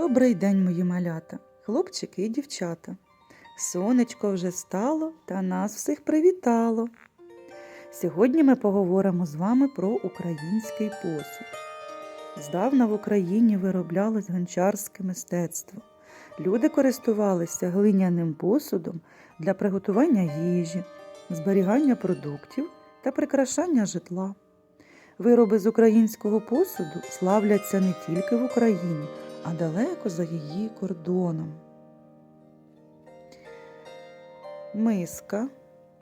Добрий день, мої малята, хлопчики і дівчата. Сонечко вже стало та нас всіх привітало. Сьогодні ми поговоримо з вами про український посуд. Здавна в Україні вироблялось гончарське мистецтво. Люди користувалися глиняним посудом для приготування їжі, зберігання продуктів та прикрашання житла. Вироби з українського посуду славляться не тільки в Україні, а далеко за її кордоном. Миска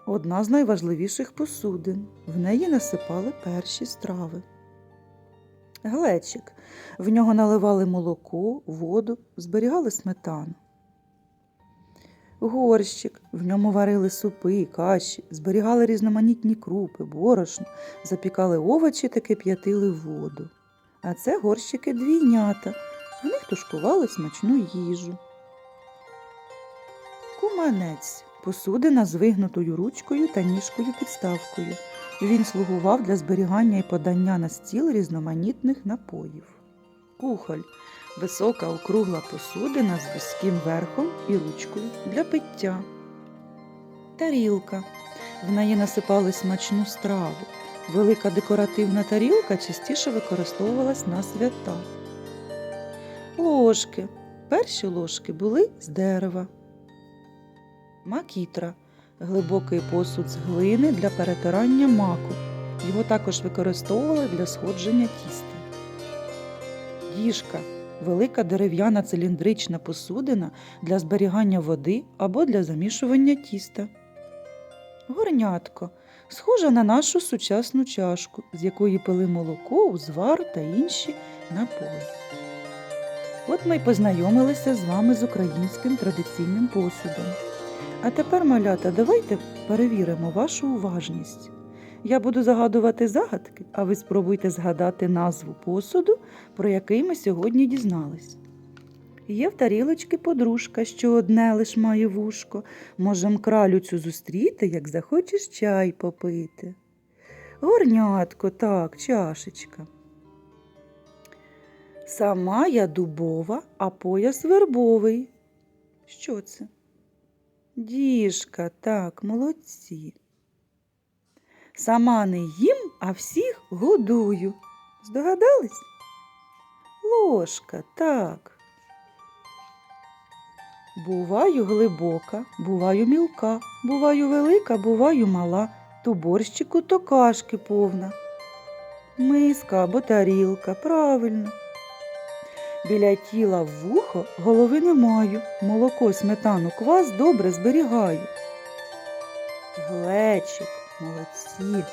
одна з найважливіших посудин. В неї насипали перші страви. Глечик. В нього наливали молоко, воду, зберігали сметану. Горщик. В ньому варили супи, каші, зберігали різноманітні крупи, борошно, запікали овочі та кип'ятили воду. А це горщики двійнята. В них тушкували смачну їжу. Куманець посудина з вигнутою ручкою та ніжкою підставкою. Він слугував для зберігання і подання на стіл різноманітних напоїв. Кухоль висока округла посудина з вузьким верхом і ручкою для пиття. Тарілка. В неї насипали смачну страву. Велика декоративна тарілка частіше використовувалась на свята. Ложки. Перші ложки були з дерева. Макітра глибокий посуд з глини для перетирання маку. Його також використовували для сходження тіста. Діжка велика дерев'яна циліндрична посудина для зберігання води або для замішування тіста. Горнятко схожа на нашу сучасну чашку, з якої пили молоко, узвар та інші напої. От ми й познайомилися з вами з українським традиційним посудом. А тепер, малята, давайте перевіримо вашу уважність. Я буду загадувати загадки, а ви спробуйте згадати назву посуду, про який ми сьогодні дізнались. Є в тарілочки подружка, що одне лиш має вушко. Можем кралю цю зустріти, як захочеш чай попити. Горнятко, так, чашечка. Сама я дубова, а пояс вербовий. Що це? Діжка, так, молодці. Сама не їм, а всіх годую. Здогадались? Ложка, так. Буваю глибока, буваю мілка, буваю велика, буваю мала, то борщику, то кашки повна. Миска або тарілка, правильно. Біля тіла в вухо голови не маю, молоко, сметану, квас добре зберігаю. Глечик, молодці.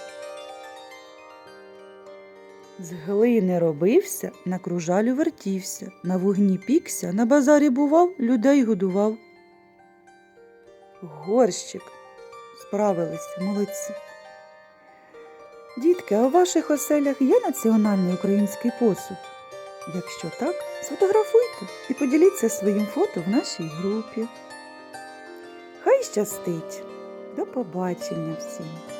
З глини робився, на кружалю вертівся, на вогні пікся, на базарі бував, людей годував. Горщик. Справилися, молодці. Дітки, а у ваших оселях є національний український посуд? Якщо так, сфотографуйте і поділіться своїм фото в нашій групі. Хай щастить! До побачення всім!